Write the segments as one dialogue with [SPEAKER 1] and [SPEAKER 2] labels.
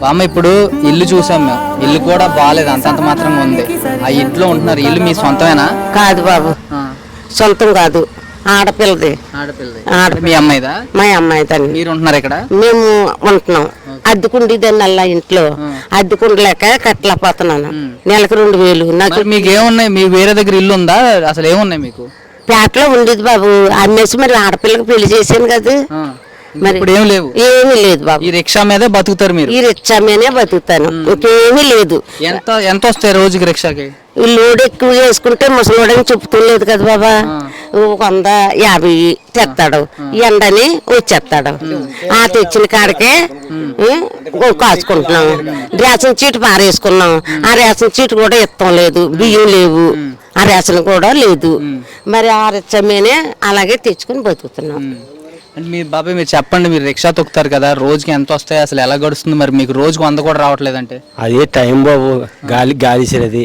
[SPEAKER 1] బామ్మ ఇప్పుడు ఇల్లు చూసాం మేము. ఇల్లు కూడా బాగాలేదు అంతంత మాత్రంగా ఉంది. ఆ ఇంట్లో ఉంటున్నారు. ఇల్లు మీ సొంతమేనా?
[SPEAKER 2] కాదు బాబు. సొంతం కాదు. ఆడపిల్లది.
[SPEAKER 1] ఆడపిల్లది.
[SPEAKER 2] ఆడ
[SPEAKER 1] మీ అమ్మాయిదా?
[SPEAKER 2] మా అమ్మాయి తల్లి.
[SPEAKER 1] మీరు ఉంటున్నారు ఇక్కడ?
[SPEAKER 2] మేము ఉంటున్నాం. అద్దెకుండేదాన్ని అలా ఇంట్లో. అద్దెకుండలేక కట్టలేకపోతున్నాను. నెలకు రెండు వేలు. నాకు
[SPEAKER 1] మీకు ఏమున్నాయి మీ వేరే దగ్గర ఇల్లు ఉందా? అసలు ఏమున్నాయి మీకు?
[SPEAKER 2] పేటలో ఉండేది బాబు. అమ్మేసి మరి ఆడపిల్లకి పెళ్ళి చేశాను కదా.
[SPEAKER 1] ఇప్పుడు ఏం లేవు.
[SPEAKER 2] ఏమీ లేదు బాబు.
[SPEAKER 1] ఈ రిక్షా మీదే బతుకుతారు మీరు.
[SPEAKER 2] ఈ రిచ్చా మీదే బతుకుతాను. ఇంకేమీ లేదు.
[SPEAKER 1] ఎంత ఎంత వస్తాయి రోజుకి రిక్షాకి?
[SPEAKER 2] లోడ్ ఎక్కువ చేసుకుంటే ముసలోడని చెప్తులేదు కదా బాబా. వంద యాభై తెస్తాడు. ఎండని వచ్చేస్తాడు. ఆ తెచ్చిన కాడికే కాచుకుంటున్నాం. రేషన్ చీటు పారేసుకున్నాం. ఆ రేషన్ చీటు కూడా ఇస్తాం లేదు. బియ్యం లేవు. ఆ రేషన్ కూడా లేదు. మరి ఆ రిచ్చమేనే అలాగే తెచ్చుకుని బతుకుతున్నాం.
[SPEAKER 1] అంటే మీరు బాబాయ్ మీరు చెప్పండి మీరు రిక్షా తొక్కుతారు కదా రోజుకి ఎంత వస్తాయి అసలు ఎలా గడుస్తుంది మరి మీకు రోజుకి వంద కూడా రావట్లేదంటే?
[SPEAKER 3] అదే టైం బాబు గాలి గాలి అది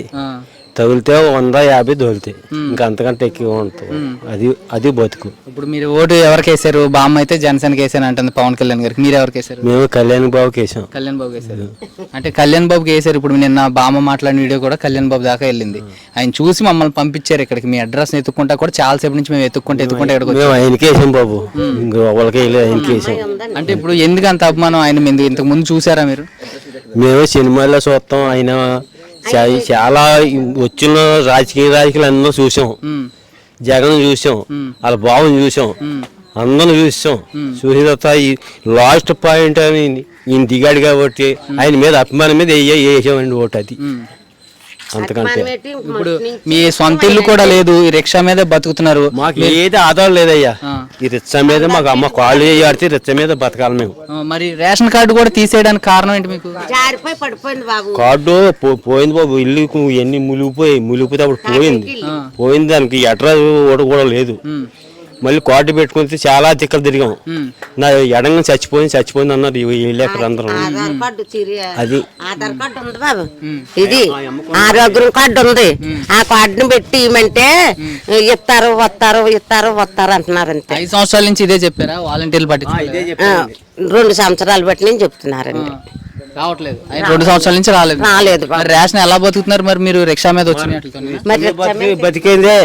[SPEAKER 3] తగిలితే వంద యాభై దొరుకుతాయి ఇంకా అంతకంటే ఎక్కువ ఉంటుంది. అది అది బతుకు.
[SPEAKER 1] ఇప్పుడు మీరు ఓటు ఎవరికి వేసారు? బామ్మ అయితే జనసేనకి వేసాను అంటుంది పవన్ కళ్యాణ్ గారికి. మీరు ఎవరికి వేసారు?
[SPEAKER 3] మేము కళ్యాణ్ బాబుకి వేసాం.
[SPEAKER 1] కళ్యాణ్ బాబు వేసారు. అంటే కళ్యాణ్ బాబుకి వేసారు. ఇప్పుడు నిన్న బామ్మ మాట్లాడిన వీడియో కూడా కళ్యాణ్ బాబు దాకా వెళ్ళింది. ఆయన చూసి మమ్మల్ని పంపించారు ఇక్కడికి. మీ అడ్రస్ ఎత్తుకుంటా కూడా చాలా సేపు నుంచి మేము ఎత్తుకుంటే ఇక్కడికి వచ్చాం.
[SPEAKER 3] మేము ఆయనకి వేసాం బాబు. ఇంక వాళ్ళకి వేయలేదు ఆయనకి వేసాం.
[SPEAKER 1] అంటే ఇప్పుడు ఎందుకు అంత అభిమానం? ఆయన మీద ఇంతకు ముందు చూసారా మీరు?
[SPEAKER 3] మేము సినిమాల్లో చూస్తాం. ఆయన చాలా వచ్చిన రాజకీయ రాజకీయాలు అన్నో చూసాం. జగన్ చూసాం. వాళ్ళ బాబుని చూసాం. అందరం చూసాం. చూసిన తర్వాత ఈ లాస్ట్ పాయింట్ అని ఈయన దిగాడు కాబట్టి ఆయన మీద అభిమానం మీద వేసామండి ఓటు అది. అంతకంటే.
[SPEAKER 1] ఇప్పుడు మీ సొంత ఇల్లు కూడా లేదు ఈ రిక్షా మీదే బతుకుతున్నారు.
[SPEAKER 3] మాకు ఏది ఆధారం లేదయ్యా. ఈ రిచ్చ మీద మాకు అమ్మ కాళ్ళు ఆడితే రిచ్చ మీద బతకాలి మేము.
[SPEAKER 1] మరి రేషన్ కార్డు కూడా తీసేయడానికి కారణం ఏంటి మీకు?
[SPEAKER 2] జారిపోయి పడిపోయింది బాబు.
[SPEAKER 3] కార్డు పో- పోయింది బాబు. ఇల్లు ఎన్ని ములిగిపోయి ములిగిపోతే అప్పుడు పోయింది. పోయింది దానికి అడ్రస్ కూడా కూడా లేదు. మళ్ళీ కార్డు పెట్టుకుంటే చాలా తిక్కలు తిరిగాం. నా ఎడంగా చచ్చిపోయింది చచ్చిపోయింది అన్నారు అందరం.
[SPEAKER 2] ఆధార్ కార్డు చిరి
[SPEAKER 3] అది.
[SPEAKER 2] ఆధార్ కార్డు ఉంది బాబు. ఇది ఆరోగ్యం కార్డు ఉంది. ఆ కార్డుని పెట్టి ఇవ్వమంటే ఇస్తారు వస్తారు ఇస్తారు వస్తారు అంటున్నారు అంతే.
[SPEAKER 1] ఐదు సంవత్సరాల నుంచి ఇదే చెప్పారా? వాలంటీర్లు
[SPEAKER 2] ఆ, రెండు సంవత్సరాలు బట్టి నేను చెప్తున్నారండి.
[SPEAKER 1] రావట్లేదు. ఆయన రెండు సంవత్సరాల నుంచి రాలేదు.
[SPEAKER 2] రాలేదు.
[SPEAKER 1] మరి రేషన్ ఎలా బతుకుతున్నారు? మరి మీరు రిక్షా మీద వచ్చినట్లతో
[SPEAKER 2] మరి
[SPEAKER 3] బతికి బతికేందే?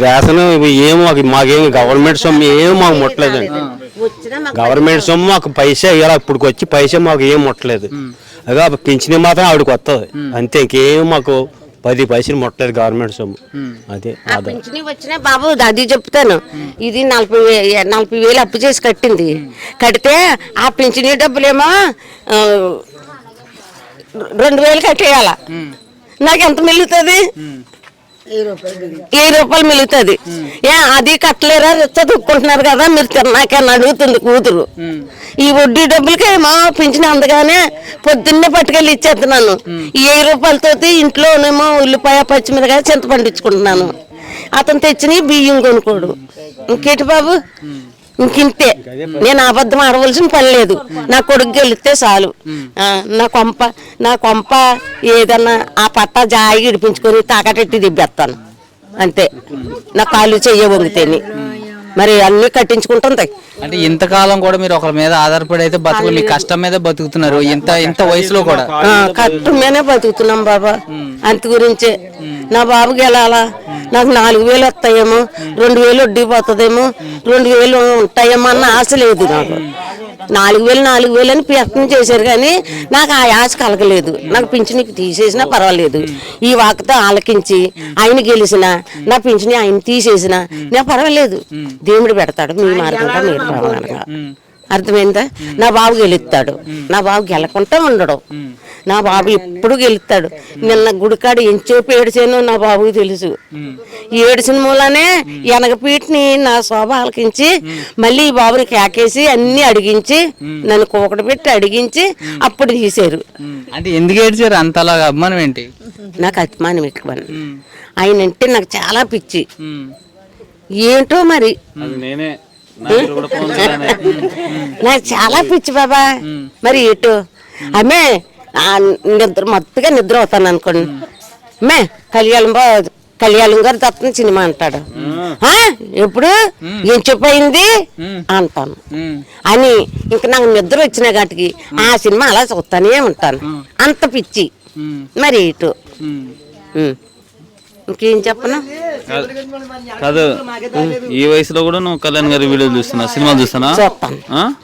[SPEAKER 3] రేషన్ ఇవి ఏం మాకు మాకేం గవర్నమెంట్ సొమ్ము ఏం మాకు ముట్టలేదండి.
[SPEAKER 2] వచ్చినా మాకు
[SPEAKER 3] గవర్నమెంట్ సొమ్ము మాకు పైసా ఇవ్వాలి ఇప్పుడు వచ్చి పైసా మాకు ఏం ముట్టలేదు. అదే పింఛన్ మాత్రం ఆవిడకి వస్తుంది అంతే ఇంకేం మాకు పది పైసలు ముట్టలేదు గవర్నమెంట్ సొమ్ము. అదే
[SPEAKER 2] ఆ పింఛని వచ్చినా బాబు అది చెప్తాను. ఇది నలభై వే- నలభై వేలు అప్పు చేసి కట్టింది. కడితే ఆ పింఛనీ డబ్బులేమో ఆ, రెండు వేలు కట్టేయాల? నాకు ఎంత మిగులుతుంది వెయ్యి రూపాయలు మిగులుతుంది ఏ అది కట్టలేరా? రిచ్చ దుక్కుంటున్నారు కదా మీరు తిన్నాకని అడుగుతుంది కూతురు. ఈ వడ్డీ డబ్బులకేమో పింఛన్ అందగానే పొద్దున్నే పట్టుకెళ్ళి ఇచ్చేస్తున్నాను. ఈ వెయ్యి రూపాయలతో ఇంట్లోనేమో ఉల్లిపాయ పచ్చిమిరకాయ చింత పండించుకుంటున్నాను అతను తెచ్చిన బియ్యం కొనుక్కోడు. ఇంకేటి బాబు? ఇంకింతే. నేను అబద్ధం ఆడవలసిన పని లేదు. నా కొడుకు గెలిస్తే చాలు. నా కొంప నా కొంప ఏదన్నా ఆ పట్టా జాయి ఇడిపించుకొని తాకటెట్టి దిబ్బేస్తాను అంతే. నా కాళ్ళు చెయ్య వంగితేని. మరి అన్ని కట్టించుకుంటుంది
[SPEAKER 1] అంటే ఇంతకాలం కూడా మీరు ఒకరి మీద ఆధారపడి అయితే బతుకు మీ కష్టం మీద బతుకుతున్నారు. ఇంత ఇంత వయసులో కూడా.
[SPEAKER 2] ఆ, కట్టం మీదనే బతుకుతున్నాం బాబా. అంత గురించే. నా బాబుకి వెళ్ళాలా నాకు నాలుగు వేలు వస్తాయేమో రెండు వేలు వడ్డీ పోతుందేమో రెండు వేలు ఉంటాయేమో అన్న ఆశ లేదు నాకు. నాలుగు వేలు నాలుగు వేలు అని ప్రయత్నం చేశారు కానీ నాకు ఆ ఆశ కలగలేదు. నాకు పింఛనికి తీసేసినా పర్వాలేదు. ఈ వాకతో ఆలకించి ఆయన గెలిచిన నా పింఛని ఆయన తీసేసిన నేను పర్వాలేదు. దేవుడు పెడతాడు మీ మార్గంగా మీరు ప్రమాణంగా అర్థమైందా? నా బాబు గెలుస్తాడు. నా బాబు గెలకుండా ఉండడం. నా బాబు ఎప్పుడు గెలుస్తాడు? నిన్న గుడికాడు ఎంచేపు ఏడిచాను నా బాబుకి తెలుసు. ఈ ఏడిచిన మూలనే ఎనగపీటిని నా శోభ ఆలకించి మళ్ళీ ఈ బాబుని కేకేసి అన్ని అడిగించి నన్ను కూకట పెట్టి అడిగించి అప్పుడు తీశారు.
[SPEAKER 1] అంటే ఎందుకు ఏడ్చారు? అంతలా అభిమానం ఏంటి?
[SPEAKER 2] నాకు అభిమానం ఎక్కువ. ఆయన అంటే నాకు చాలా పిచ్చి. ఏంటో మరి?
[SPEAKER 1] నేనే.
[SPEAKER 2] నాకు చాలా పిచ్చి బాబా. మరి ఎటు అమ్మే ఆ నిద్ర మొత్తగా నిద్ర అవుతాను అనుకోండి. మే కళ్యాణం బా కళ్యాణం గారు దత్తన సినిమా అంటాడు. ఆ? ఎప్పుడు? ఏం చెప్పయింది? అంటాను. అని ఇంక నాకు నిద్ర వచ్చిన కాటికి ఆ సినిమా అలా చూస్తానే ఉంటాను. అంత పిచ్చి. మరి ఇటు. ఇంకేం చెప్పను?
[SPEAKER 4] కాదు ఈ వయసులో కూడా నువ్వు కళ్యాణ్ గారి వీడియోలు చూస్తున్నా సినిమాలు చూస్తున్నా?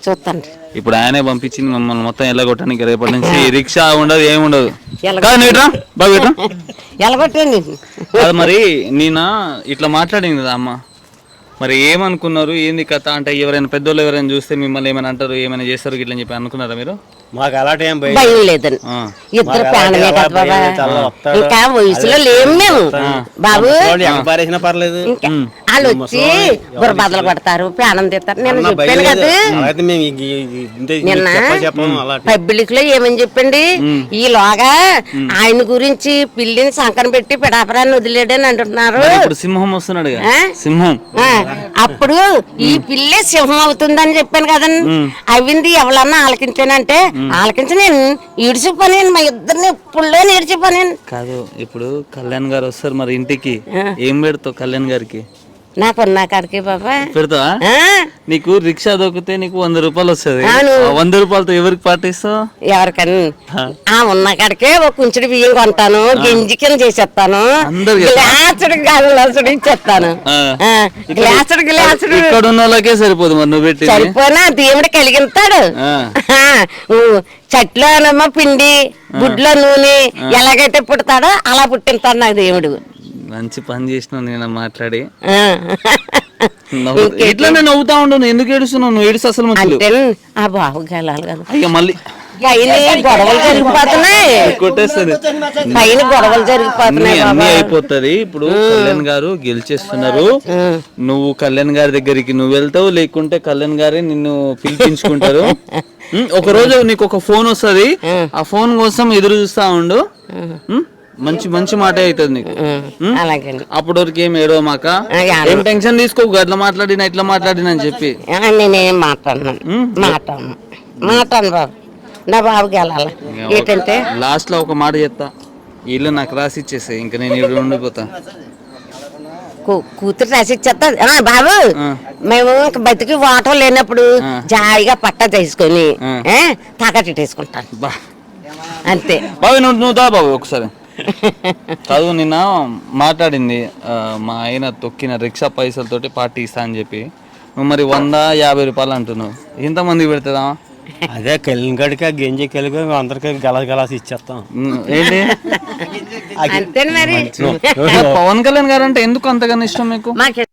[SPEAKER 2] చూస్తాను.
[SPEAKER 4] ఇప్పుడు ఆయనే పంపించింది మమ్మల్ని మొత్తం ఎల్లగొట్టడానికి రేపటి నుంచి. రిక్షా ఉండదు ఏమి ఉండదు.
[SPEAKER 2] ఎలగొట్టండి
[SPEAKER 4] కాదు మరి నేను ఇట్లా మాట్లాడింది కదా అమ్మ. మరి ఏమనుకున్నారు? ఏంది కథ? అంటే ఎవరైనా పెద్దోళ్ళు ఎవరైనా చూస్తే మిమ్మల్ని ఏమైనా అంటారు? ఏమైనా చేస్తారు? ఇట్లా అని చెప్పి అనుకున్నారా మీరు?
[SPEAKER 3] మాకు అలాంటి ఏం భయం
[SPEAKER 4] ఆ.
[SPEAKER 2] ఇద్దరు ప్రాణమే కదా బాబా? ఇంకా వయసులో లేము మేము. బాబు.
[SPEAKER 3] వాళ్ళు పారేసినా పర్లేదు.
[SPEAKER 2] ఇంకా వాళ్ళు వచ్చి బుర్రబదలు పడతారు ప్రాణం తీస్తారు. నేను చెప్పాను కదా.
[SPEAKER 3] అయితే మేము ఈ- ఈ- ఈ- ఇంతే
[SPEAKER 2] నిన్న
[SPEAKER 3] చెప్ప చెప్పము అలా
[SPEAKER 2] పబ్లిక్లో ఏమని చెప్పండి? ఈలోగా ఆయన గురించి పిల్లిని సంకన పెట్టి పిడాపరాన్ని వదిలేడని అంటున్నారు.
[SPEAKER 4] మరి ఇప్పుడు సింహం వస్తున్నాడు
[SPEAKER 2] ఆ?
[SPEAKER 4] సింహం.
[SPEAKER 2] ఆ, అప్పుడు ఈ పిల్లే సింహం అవుతుందని చెప్పాను కదండి. అవింది ఎవరన్నా ఆలకించానంటే ఆలకించి నేను. ఈడ్చి పని మా ఇద్దరిని ఎప్పుడులో ఈడ్చి పని
[SPEAKER 4] కాదు ఇప్పుడు కళ్యాణ్ గారు వస్తారు మరి ఇంటికి. ఏం పెడతావు కళ్యాణ్ గారికి?
[SPEAKER 2] నాకున్న కాడికి బాబా.
[SPEAKER 4] పెడతావా? నీకు రిక్షా దొక్కితే నీకు వంద రూపాయలు వస్తుంది. వంద రూపాయలతో ఎవరికి పాటిస్తావు?
[SPEAKER 2] ఎవరికన్నా ఆ. ఉన్న కాడికే ఒక కుంచుడు బియ్యం కొంటాను గింజి కింద చేసేస్తాను గ్లాసుడు గ్లాసుడు ఇచ్చేస్తాను. గ్లాసుడు గ్లాసుడు
[SPEAKER 4] ఇక్కడ ఉన్న వాళ్ళకే సరిపోదు మరి నువ్వు పెట్టింది.
[SPEAKER 2] సరిపోనా? దేవుడు కలిగిస్తాడు
[SPEAKER 4] ఆ.
[SPEAKER 2] చెట్లోనేమో పిండి గుడ్లో నూనె ఎలాగైతే పుడతాడో అలా పుట్టిస్తాడు నాకు దేవుడు.
[SPEAKER 4] మంచి పని చేసినావు నేను మాట్లాడి. ఇట్లానే నవ్వుతా ఉండు నువ్వు ఎందుకు ఏడుస్తున్నావు? నువ్వు ఏడుస్తు అసలు
[SPEAKER 2] అంటే ఆ బాబు గెలాలి కదా.
[SPEAKER 4] అయ్యో మళ్ళీ.
[SPEAKER 2] పైన గొడవలు జరిగిపోతున్నాయి. పైన గొడవలు
[SPEAKER 4] అన్ని
[SPEAKER 2] జరిగిపోతున్నాయి
[SPEAKER 4] అన్ని
[SPEAKER 2] బాబా.
[SPEAKER 4] అయిపోతుంది. ఇప్పుడు కళ్యాణ్ గారు గెలిచేస్తున్నారు. నువ్వు కళ్యాణ్ గారి దగ్గరికి నువ్వు వెళ్తావు లేకుంటే కళ్యాణ్ గారే నిన్ను పిలిపించుకుంటారు. ఒక రోజు నీకు ఒక ఫోన్ వస్తది. ఆ. ఫోన్ కోసం ఎదురు చూస్తా ఉండు. మంచి మంచి మాట అవుతుంది నీకు. అప్పటి వరకు ఏం ఏడో మాక? ఏం టెన్షన్ తీసుకోకు అట్లా మాట్లాడినా ఇట్లా మాట్లాడినా అని చెప్పి.
[SPEAKER 2] ఆ, నేనేం మాట్లాడను. మాట్లాడను. మాట్లాడను బాబు. నా బాబుకి వెళ్ళాలి. ఏంటంటే?
[SPEAKER 4] లాస్ట్లో ఒక మాట చెప్తా. ఇల్లు నాకు రాసి ఇచ్చేసాయి ఇంకా నేను ఇక్కడ ఉండిపోతా.
[SPEAKER 2] కూతురు రాసిచ్చేస్తా బాబు మేము ఇంక బతికి వాటం లేనప్పుడు జాయిగా పట్ట తీసుకొని తాకట్టు తీసుకుంటాను
[SPEAKER 4] బా.
[SPEAKER 2] అంతే.
[SPEAKER 4] బాబు నువ్వు నువ్వు దా బాబు ఒకసారి. చదువు నిన్న మాట్లాడింది మా ఆయన తొక్కిన రిక్షా పైసలతోటి పార్టీ ఇస్తా అని చెప్పి. నువ్వు మరి వంద యాభై రూపాయలు అంటున్నావు. ఎంతమందికి పెడతాదా
[SPEAKER 3] అదే కళ్యాణ్ గడికి గెంజి కలిగి అందరికి గలాస్ గలాస్ ఇచ్చేస్తాం.
[SPEAKER 4] ఏంటి?
[SPEAKER 2] అంతే మరి?
[SPEAKER 4] పవన్ కళ్యాణ్ గారు అంటే ఎందుకు అంతగానో ఇష్టం మీకు?
[SPEAKER 2] మాకు